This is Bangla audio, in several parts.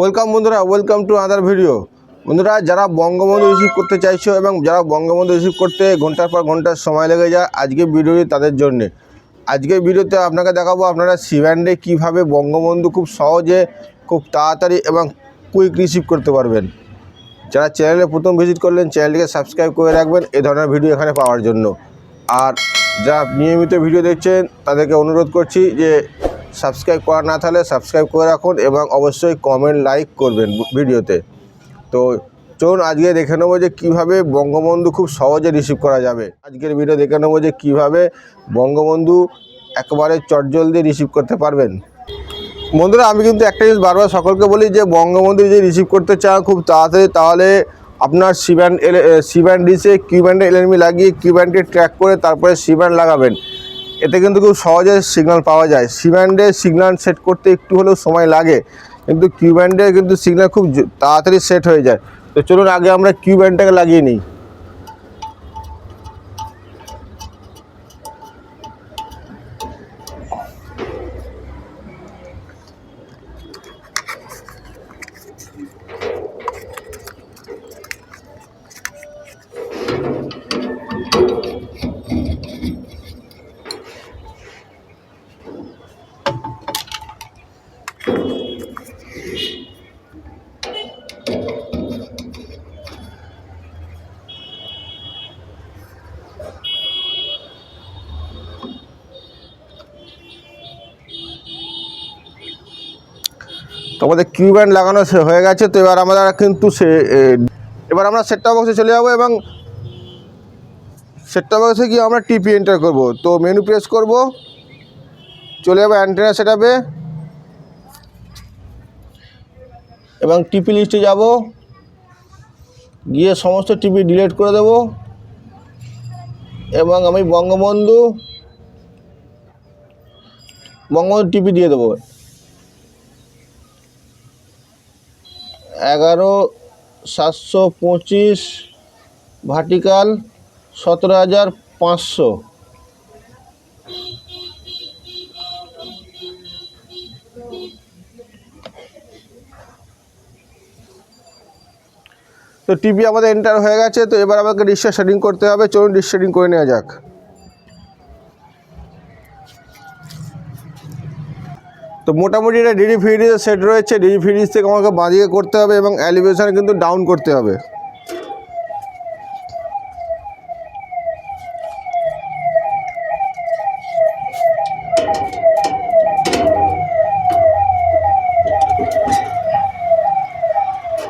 ওয়েলকাম বন্ধুরা ওয়েলকাম টু আদার ভিডিও বন্ধুরা, যারা বঙ্গবন্ধু রিসিভ করতে চাইছো এবং যারা বঙ্গবন্ধু রিসিভ করতে ঘণ্টার পর ঘণ্টার সময় লেগে যায় আজকে ভিডিওটি তাদের জন্যে। আজকে ভিডিওতে আপনাকে দেখাবো আপনারা সিভ্যান্ডে কীভাবে বঙ্গবন্ধু খুব সহজে, খুব তাড়াতাড়ি এবং কুইক রিসিভ করতে পারবেন। যারা চ্যানেলে প্রথম ভিজিট করলেন চ্যানেলটিকে সাবস্ক্রাইব করে রাখবেন, এ ধরনের ভিডিও এখানে পাওয়ার জন্য। আর যারা নিয়মিত ভিডিও দেখছেন, তাদেরকে অনুরোধ করছি যে সাবস্ক্রাইব করা না থাকলে সাবস্ক্রাইব করে রাখুন এবং অবশ্যই কমেন্ট লাইক করবেন ভিডিওতে। তো চলুন আজকে দেখে নেব যে কীভাবে বঙ্গবন্ধু খুব সহজে রিসিভ করা যাবে। আজকের ভিডিও দেখে নেব যে কীভাবে বঙ্গবন্ধু একবারে চটজলদি রিসিভ করতে পারবেন। বন্ধুরা, আমি কিন্তু একটা জিনিস বারবার সকলকে বলি যে, বঙ্গবন্ধু যদি রিসিভ করতে চান খুব তাড়াতাড়ি, তাহলে আপনার C band L C band ডিসে Q ব্যান্ডে এলএনবি লাগিয়ে কিউ ব্যান্ডে ট্র্যাক করে তারপরে সি ব্যান্ড লাগাবেন। এতে কিন্তু খুব সহজে সিগন্যাল পাওয়া যায়। সি ব্যান্ডে সিগন্যাল সেট করতে একটু হলেও সময় লাগে, কিন্তু কিউ ব্যান্ডে কিন্তু সিগন্যাল খুব তাড়াতাড়ি সেট হয়ে যায়। তো চলুন আগে আমরা কিউ ব্যান্ডটাকে লাগিয়ে নিই। তো আমাদের কিউ ব্যান্ড লাগানো হয়ে গেছে, তো এবার আমরা কিন্তু সে এবার আমরা সেটটা বক্সে চলে যাব এবং সেটটা বক্সে গিয়ে আমরা টিপি এন্টার করব। তো মেনু প্রেস করব, চলে যাব অ্যান্টেনা সেটাপে এবং টিপি লিস্টে যাব, গিয়ে সমস্ত টিপি ডিলিট করে দেব। এবং আমি বঙ্গবন্ধু বঙ্গবন্ধু টিপি দিয়ে দেবো। এগারো, সাতশো পঁচিশ ভার্টিকাল সতেরো হাজার পাঁচশো। তো টিভি আমাদের এন্টার হয়ে গেছে, তো এবার আমাকে ডিসটা শেডিং করতে হবে। চলুন ডিস সেটিং করে নেওয়া যাক। তো মোটামুটি এটা ডিডি ফিডিসে সেট রয়েছে। ডিডি ফিডিস থেকে আমাকে বাঁদিকে করতে হবে এবং অ্যালিভেশন কিন্তু ডাউন করতে হবে।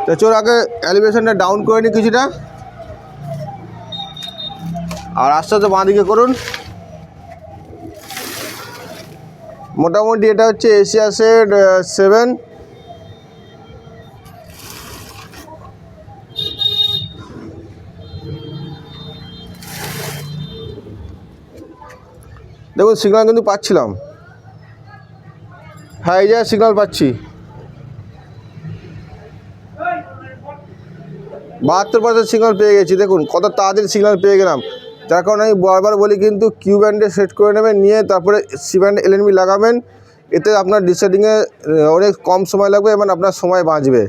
তো চল আগে অ্যালিভেশনটা ডাউন করে নিই কিছুটা। আর আস্তে আস্তে বাঁদিকে করুন। মোটামুটি এটা হচ্ছে এশিয়া সেট সেভেন দেখুন সিগনাল কিন্তু পাচ্ছিলাম। হ্যাঁ এই জায়গায় সিগনাল পাচ্ছি। বাহাত্তর পার্সেন্ট সিগনাল পেয়ে গেছি, দেখুন, কত তাড়াতাড়ি সিগনাল পেয়ে গেলাম। যার আমি বারবার বলি কিন্তু কিউ ব্যান্ডে সেট করে নেবেন, নিয়ে তারপরে সি ব্যান্ড এলএনবি লাগাবেন। এতে আপনার ডিসাইডিংয়ে অনেক কম সময় লাগবে এবং আপনার সময় বাঁচবে।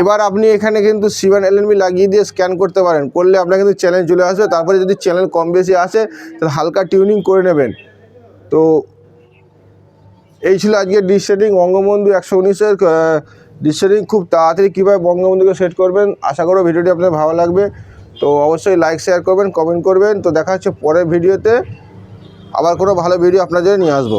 এবার আপনি এখানে কিন্তু সি ব্যান্ড এলএনবি লাগিয়ে দিয়ে স্ক্যান করতে পারেন। করলে আপনার কিন্তু চ্যানেল চলে আসবে। তারপরে যদি চ্যানেল কম বেশি আসে, তাহলে হালকা টিউনিং করে নেবেন। তো এই ছিল আজকে ডিশ সেটিং বঙ্গবন্ধু একশো উনিশের ডিশ সেটিং খুব তাড়াতাড়ি কীভাবে বঙ্গবন্ধুকে সেট করবেন, আশা করো ভিডিওটি আপনার ভালো লাগবে। তো অবশ্যই লাইক শেয়ার করবেন কমেন্ট করবেন। তো দেখা হচ্ছে পরের ভিডিওতে। আবার কোনো ভালো ভিডিও আপনার জন্য নিয়ে আসব।